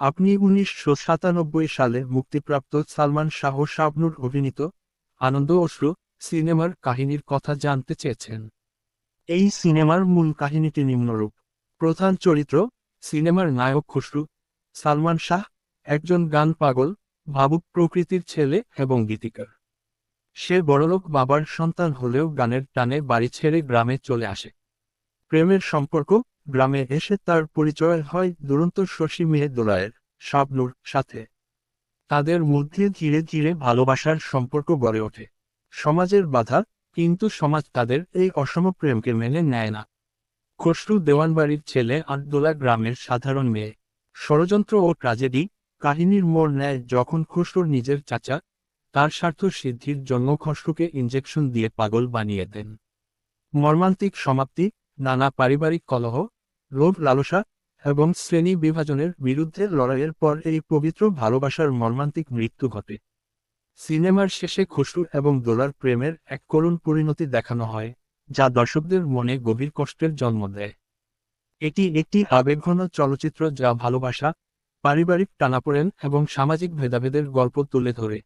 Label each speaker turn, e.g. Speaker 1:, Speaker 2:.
Speaker 1: আপনি উনিশশো সাতানব্বই সালে মুক্তিপ্রাপ্ত সালমান শাহ শাবনুর অভিনীত আনন্দ অশ্রু সিনেমার কাহিনীর কথা জানতে চেয়েছেন। এই সিনেমার মূল কাহিনীটি নিম্নরূপ। প্রধান চরিত্র সিনেমার নায়ক খুসরু, সালমান শাহ একজন গান পাগল, ভাবুক প্রকৃতির ছেলে এবং গীতিকার। সে বড়লোক বাবার সন্তান হলেও গানের টানে বাড়ি ছেড়ে গ্রামে চলে আসে। প্রেমের সম্পর্ক, গ্রামে এসে তার পরিচয় হয় দুরন্ত শশী মেয়ে দোলায়ের শাবনুর সাথে। তাদের মধ্যে ধীরে ধীরে ভালোবাসার সম্পর্ক গড়ে ওঠে। সমাজের বাধা, কিন্তু সমাজ তাদের এই অসম প্রেমকে মেনে নেয় না। খসরু দেওয়ানবাড়ির ছেলে আন্দোলা গ্রামের সাধারণ মেয়ে। ষড়যন্ত্র ও ট্রাজেডি, কাহিনীর মোড় নেয় যখন খসরুর নিজের চাচা, তার স্বার্থ সিদ্ধির জন্য খসরুকে ইঞ্জেকশন দিয়ে পাগল বানিয়ে দেন। মর্মান্তিক সমাপ্তি নানা পারিবারিক কলহ লোভ লালসা এবং শ্রেণি বিভাজনের বিরুদ্ধে লড়াইয়ের পর এই পবিত্র ভালোবাসার মর্মান্তিক মৃত্যু ঘটে। সিনেমার শেষে খুশু এবং দোলার প্রেমের এক করুণ পরিণতি দেখানো হয়, যা দর্শকদের মনে গভীর কষ্টের জন্ম দেয়। এটি একটি আবেগঘন চলচ্চিত্র যা ভালোবাসা, পারিবারিক টানাপোড়েন এবং সামাজিক ভেদাভেদের গল্প তুলে ধরে।